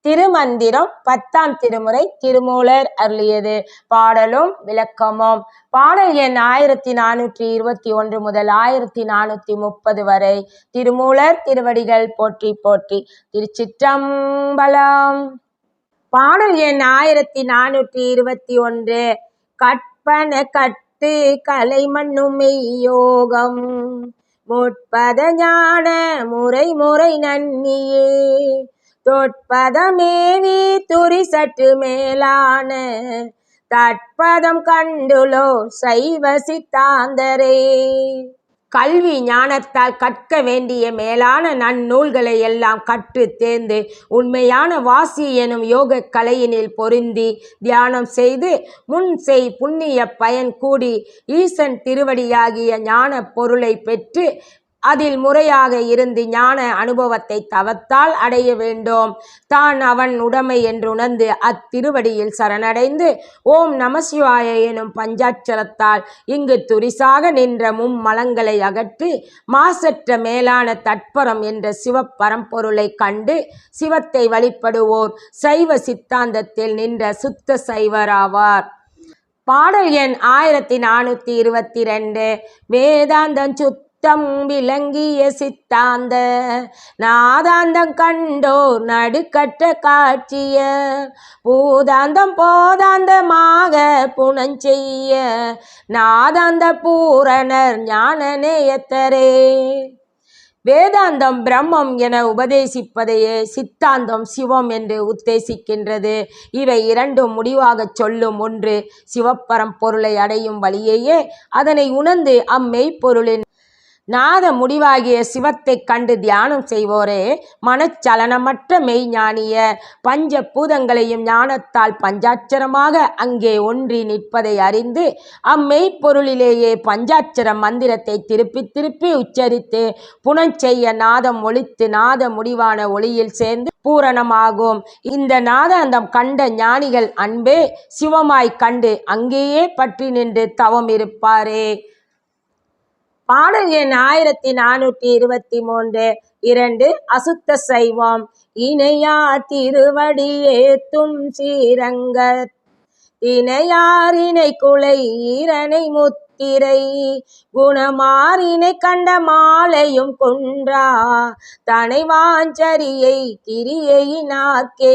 திருமந்திரம் பத்தாம் திருமுறை திருமூலர் அருளியது. பாடலும் விளக்கமும். பாடல் எண் ஆயிரத்தி நானூற்றி இருபத்தி ஒன்று முதல் ஆயிரத்தி நானூற்றி முப்பது வரை. திருமூலர் திருவடிகள் போற்றி போற்றி. திருச்சிற்றம்பலம். பாடல் எண் ஆயிரத்தி நானூற்றி இருபத்தி ஒன்று. கற்பன கட்டு கலை மண்ணும் யோகம் முற்பத ஞான முறை முறை நன்னியே. தொட்பதமேவி துரி சற்று மேலான தட்பதம் கண்டுலோ சைவ சித்தாந்தரே. கல்வி ஞானத்தால் கற்க வேண்டிய மேலான நன்னூல்களை எல்லாம் கற்று தேர்ந்து உண்மையான வாசி எனும் யோக கலையினில் பொருந்தி தியானம் செய்து முன் செய் புண்ணிய பயன் கூடி ஈசன் திருவடியாகிய ஞான பொருளை பெற்று அதில் முறையாக இருந்து ஞான அனுபவத்தை தவத்தால் அடைய வேண்டும். தான் அவன் உடைமை என்று உணர்ந்து அத்திருவடியில் சரணடைந்து ஓம் நமசிவாய எனும் பஞ்சாட்சரத்தால் இங்கு துரிசாக நின்ற மும்மலங்களை அகற்றி மாசற்ற மேலான தட்பரம் என்ற சிவப்பரம்பொருளை கண்டு சிவத்தை வழிபடுவோர் சைவ சித்தாந்தத்தில் நின்ற சுத்த சைவராவார். பாடல் எண் ஆயிரத்தி நானூற்றி இருபத்தி ரெண்டு. வேதாந்தம் சுத்த சித்தம் விளங்கிய சித்தாந்த நாதாந்தம் கண்டோர் நடுக்கட்ட காட்சிய பூதாந்தம் போதாந்தமாக புனஞ்செய்ய நாதாந்த பூரணர் ஞான நேயத்தரே. வேதாந்தம் பிரம்மம் என உபதேசிப்பதையே சித்தாந்தம் சிவம் என்று உத்தேசிக்கின்றது. இவை இரண்டும் முடிவாகச் சொல்லும் ஒன்று சிவப்பரம் பொருளை அடையும் வழியையே அதனை உணர்ந்து அம்மெய்ப்பொருளின் நாத முடிவாகிய சிவத்தைக் கண்டு தியானம் செய்வோரே மனச்சலனமற்ற மெய்ஞானிய பஞ்ச பூதங்களையும் ஞானத்தால் பஞ்சாட்சரமாக அங்கே ஒன்றி நிற்பதை அறிந்து அம்மெய்ப்பொருளிலேயே பஞ்சாட்சர மந்திரத்தை திருப்பி திருப்பி உச்சரித்து புனஞ்செய்ய நாதம் ஒழித்து நாத முடிவான ஒளியில் சேர்ந்து பூரணமாகும். இந்த நாதாந்தம் கண்ட ஞானிகள் அன்பே சிவமாய் கண்டு அங்கேயே பற்றி நின்று தவம் இருப்பாரே. பாடல் எண் ஆயிரத்தி நானூற்றி இருபத்தி மூன்று. இரண்டு அசுத்த சைவம். இணையா திருவடி ஏத்தும் சீரங்க இணையாரினை குலை ஈரனை முத்திரை குணமாறினை கண்ட மாலையும் கொன்றா தனை வாஞ்சரியை நாக்கே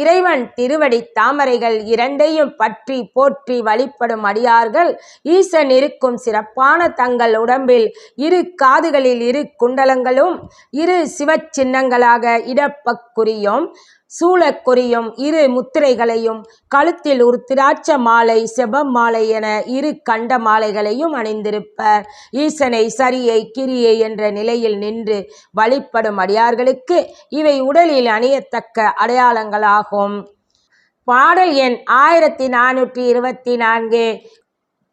இறைவன் திருவடி தாமரைகள் இரண்டையும் பற்றி போற்றி வழிபடும் அடியார்கள் ஈசன் இருக்கும் சிறப்பான தங்கள் உடம்பில் இரு காதுகளில் இரு குண்டலங்களும் இரு சிவச்சின்னங்களாக இடப்பக்குறியும் சூளக்குறியும் இரு முத்திரைகளையும் கழுத்தில் ஒரு திராட்ச மாலை செபம் மாலை என இரு கண்ட மாலைகளையும் அணிந்திருப்பர். ஈசனை சரியை கிரியை என்ற நிலையில் நின்று வழிபடும் அடியார்களுக்கு இவை உடலில் அணியத்தக்க அடையாளங்களாகும். பாடல் எண் ஆயிரத்தி நானூற்றி இருபத்தி நான்கு.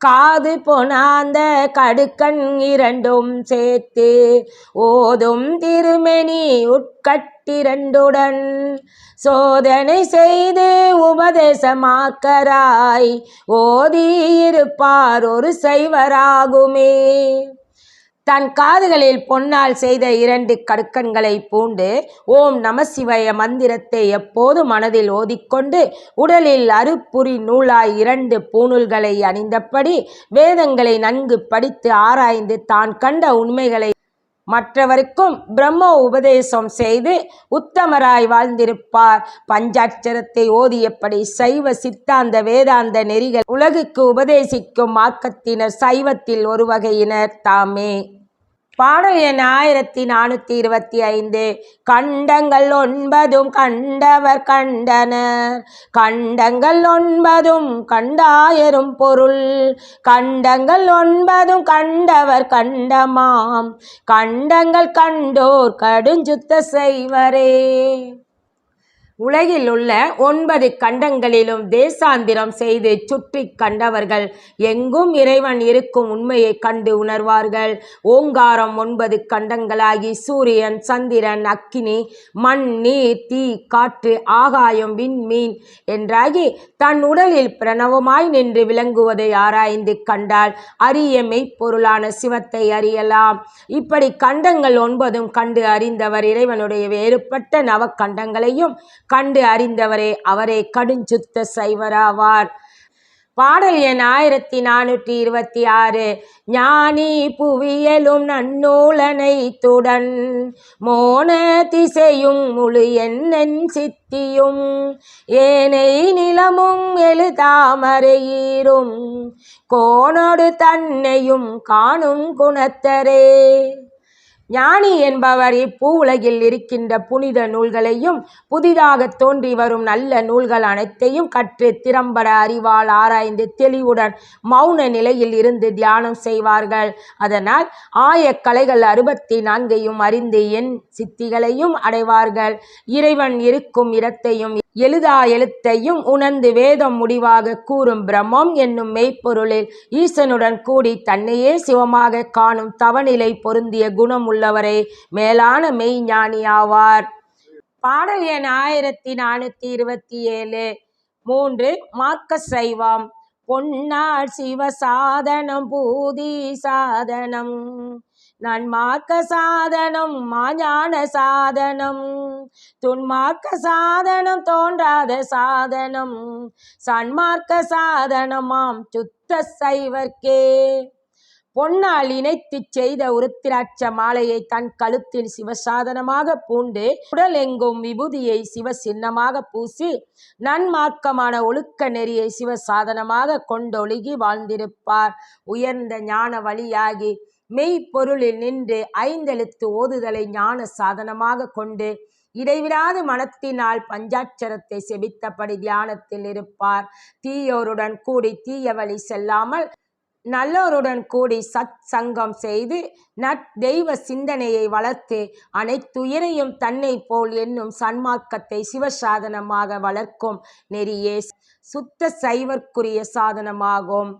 காது பொனாந்த கடுக்கண் இரண்டும் சேர்த்து ஓதும் திருமெனி உட்கட்டிரண்டுடன் சோதனை செய்து உபதேசமாக்கராய் ஓதியிருப்பார் ஒரு சைவராகுமே. தன் காதுகளில் பொன்னால் செய்த இரண்டு கடுக்கன்களை பூண்டு ஓம் நமசிவய மந்திரத்தை எப்போது மனதில் ஓதிக்கொண்டு உடலில் அருப்புரி நூலாய் இரண்டு பூணூல்களை அணிந்தபடி வேதங்களை நன்கு படித்து ஆராய்ந்து தான் கண்ட உண்மைகளை மற்றவருக்கும் பிரம்ம உபதேசம் செய்து உத்தமராய் வாழ்ந்திருப்பார். பஞ்சாட்சரத்தை ஓதியபடி சைவ சித்தாந்த வேதாந்த நெறிகள் உலகுக்கு உபதேசிக்கும் மார்க்கத்தினர் சைவத்தில் ஒரு வகையினர் தாமே. பாடல் எண் ஆயிரத்தி நானூற்றி இருபத்தி ஐந்து. கண்டங்கள் ஒன்பதும் கண்டவர் கண்டனர். கண்டங்கள் ஒன்பதும் கண்டாயரும் பொருள். கண்டங்கள் ஒன்பதும் கண்டவர் கண்டமாம். கண்டங்கள் கண்டோர் கடுஞ்சுத்த செய்வரே. உலகில் உள்ள ஒன்பது கண்டங்களிலும் தேசாந்திரம் செய்து சுற்றி கண்டவர்கள் எங்கும் இறைவன் இருக்கும் உண்மையை கண்டு உணர்வார்கள். ஓங்காரம் ஒன்பது கண்டங்களாகி சூரியன் சந்திரன் அக்கினி மண் நீர் தீ காற்று ஆகாயம் விண்மீன் என்றாகி தன் உடலில் பிரணவமாய் நின்று விளங்குவதை ஆராய்ந்து கண்டால் அரிய மெய்ப்பொருளான சிவத்தை அறியலாம். இப்படி கண்டங்கள் ஒன்பதும் கண்டு அறிந்தவர் இறைவனுடைய வேறுபட்ட நவக்கண்டங்களையும் கண்டு அறிந்தவரே அவரே கடுஞ்சுத்த சைவராவார். பாடல் எண் ஆயிரத்தி நானூற்றி இருபத்தி ஆறு. ஞானி புவியலும் நன்னூலனை துடன் மோன திசையும் முழு என்னென் சித்தியும். ஏனை நிலமும் எழுதாமறையீரும் கோணோடு தன்னையும் காணும் குணத்தரே. ஞானி என்பவர் இப்பூ உலகில் இருக்கின்ற புனித நூல்களையும் புதிதாக தோன்றி வரும் நல்ல நூல்கள் அனைத்தையும் கற்று திறம்பட அறிவால் ஆராய்ந்து தெளிவுடன் மௌன நிலையில் இருந்து தியானம் செய்வார்கள். அதனால் ஆயக்கலைகள் அறுபத்தி நான்கையும் அறிந்து என் சித்திகளையும் அடைவார்கள். இறைவன் இருக்கும் இடத்தையும் எழுதா எழுத்தையும் உணர்ந்து வேதம் முடிவாக கூறும் பிரம்மம் என்னும் மெய்ப்பொருளில் ஈசனுடன் கூடி தன்னையே சிவமாக காணும் தவநிலை பொருந்திய குணம் உள்ளவரே மேலான மெய்ஞானி ஆவார் பாடல் எண் ஆயிரத்தி நானூற்றி இருபத்தி ஏழு மூன்று மார்க்க சைவம். பொன்னார் சிவ சாதனம் பூதி சாதனம். நன்மார்க்க சாதனம் மாஞான சாதனம் துன்மார்க்க சாதனம் தோன்றாத சாதனம். சன்மார்க்க சாதனமாம் சுத்த சைவர்க்கே பொன்னால் இணைத்துச் செய்த உருத்திராட்ச மாலையை தன் கழுத்தில் சிவசாதனமாக பூண்டு உடல் எங்கும் விபூதியை சிவ சின்னமாக பூசி நன்மார்க்கமான ஒழுக்க நெறியை சிவசாதனமாக கொண்டொழுகி வாழ்ந்திருப்பார். உயர்ந்த ஞான வழியாகி மெய்ப்பொருளில் நின்று ஐந்தெழுத்து ஓதுதலை ஞான சாதனமாக கொண்டு இடைவிடாது மனத்தினால் பஞ்சாட்சரத்தை செபித்தபடி தியானத்தில் இருப்பார். தீயோருடன் கூடி தீய வழி செல்லாமல் நல்லோருடன் கூடி சத் சங்கம் செய்து நற்தெய்வ சிந்தனையை வளர்த்து அனைத்துயிரையும் தன்னை போல் என்னும் சன்மார்க்கத்தை சிவசாதனமாக வளர்க்கும் நெறியே சுத்த சைவர்க்குரிய சாதனமாகும்.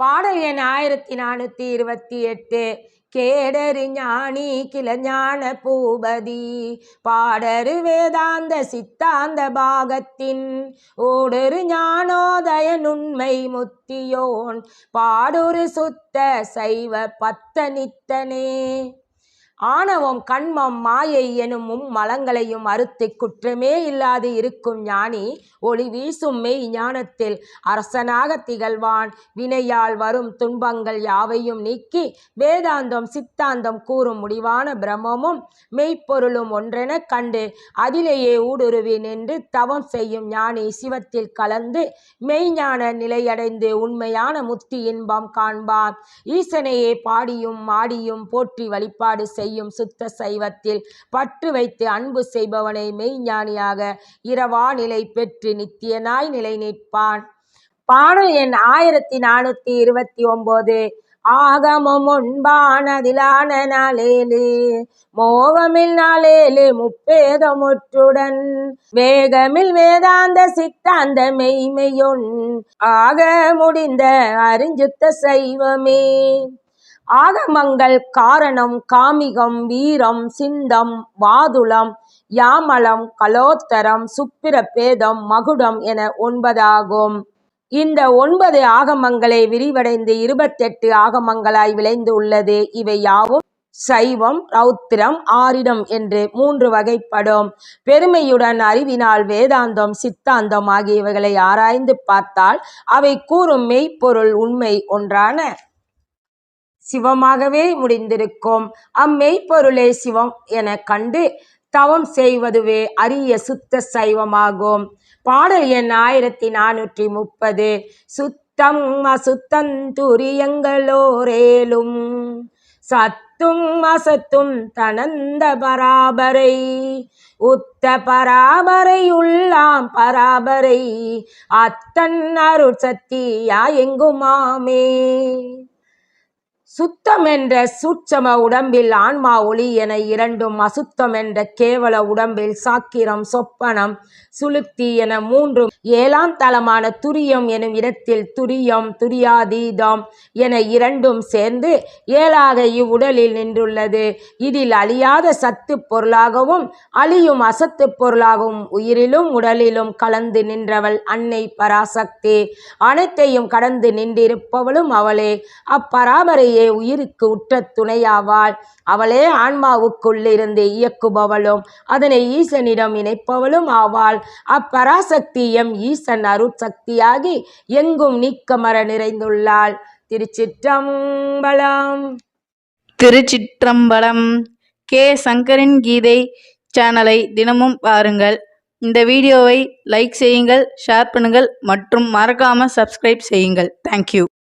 பாடல் எண் ஆயிரத்தி நானூற்றி இருபத்தி எட்டு. கேடரு ஞானி கிளஞான பூபதி. பாடரு வேதாந்த சித்தாந்த பாகத்தின். ஓடரு ஞானோதய நுண்மை முத்தியோன். பாடொரு சுத்த சைவ பத்த நித்தனே. ஆணவம் கண்மம் மாயை எனும் மலங்களையும் அறுத்து குற்றமே இல்லாது இருக்கும் ஞானி ஒளி வீசும் மெய் ஞானத்தில் அரசனாக திகழ்வான். வினையால் வரும் துன்பங்கள் யாவையும் நீக்கி வேதாந்தம் சித்தாந்தம் கூறும் முடிவான பிரம்மமும் மெய்ப்பொருளும் ஒன்றென கண்டு அதிலேயே ஊடுருவி நின்று தவம் செய்யும் ஞானி சிவத்தில் கலந்து மெய்ஞான நிலையடைந்து உண்மையான முத்தி இன்பம் காண்பான். ஈசனையே பாடியும் மாடியும் போற்றி வழிபாடு செய்யும் சுத்த சைவத்தில் பற்று வைத்து அன்பு செய்பவனை மெய்ஞானியாக இரவா நிலை பெற்று நித்தியனாய் நிலை நிற்பான் பாடல் எண் ஆயிரத்தி நானூத்தி இருபத்தி ஒன்பது ஆகமம் ஒன்பானதிலான நாளேலு மோகமில் நாளேலு முப்பேதமுற்றுடன் வேகமில் வேதாந்த சித்தாந்த மெய்மையொன் ஆக முடிந்த அறிஞ்சுத்த சைவமே. ஆகமங்கள் காரணம் காமிகம் வீரம் சிந்தம் வாதுளம் யாமலம் கலோத்தரம் சுப்பிர பேதம் மகுடம் என ஒன்பதாகும். இந்த ஒன்பது ஆகமங்களை விரிவடைந்து இருபத்தெட்டு ஆகமங்களாய் விளைந்து உள்ளது. இவை யாவும் சைவம் ரௌத்திரம் ஆரிடம் என்று மூன்று வகைப்படும். பெருமையுடன் அறிவினால் வேதாந்தம் சித்தாந்தம் ஆகியவைகளை ஆராய்ந்து பார்த்தால் அவை கூறும் மெய்ப்பொருள் உண்மை ஒன்றான சிவமாகவே முடிந்திருக்கும். அம்மெய்ப்பொருளே சிவம் என கண்டு தவம் செய்வதுவே அரிய சுத்த சைவமாகும். பாடல் எண் ஆயிரத்தி நானூற்றி முப்பது. சுத்தம் அசுத்தந்துரியங்களோரேலும் சத்தும் அசத்தும் தனந்த பராபரை. உத்த பராபரை உள்ளாம் பராபரை. அத்தன் அருட்சத்தியா எங்குமாமே. சுத்தம் என்ற சூட்சம உடம்பில் ஆன்மா ஒளி என இரண்டும் அசுத்தம் என்ற கேவல உடம்பில் சாக்கிரம் சொப்பனம் சுளுப்தி என மூன்றும் ஏழாம் தளமான துரியம் எனும் இடத்தில் துரியம் துரியாதீதம் என இரண்டும் சேர்ந்து ஏழாக இவ்வுடலில் நின்றுள்ளது. இதில் அழியாத சத்து பொருளாகவும் அழியும் அசத்து பொருளாகவும் உயிரிலும் உடலிலும் கலந்து நின்றவள் அன்னை பராசக்தி. அனைத்தையும் கடந்து நின்றிருப்பவளும் அவளே. அப்பராமரையே உயிருக்கு உற்ற துணையாவாள். அவளே ஆன்மாவுக்குள்ளிருந்து இயக்குபவளும் அதனை ஈசனிடம் இணைப்பவளும் ஆவாள். அப்பராசக்தி எம் ஈசன் அருட்சக்தியாகி எங்கும் நீக்கமர நிறைந்துள்ளாள். திருச்சிற்றம்பலம். திருச்சிற்றம்பலம். கே. சங்கரின் கீதை சேனலை தினமும் பாருங்கள். இந்த வீடியோவை லைக் செய்யுங்கள் ஷேர் பண்ணுங்கள் மற்றும் மறக்காமல் சப்ஸ்கிரைப் செய்யுங்கள். தேங்க்யூ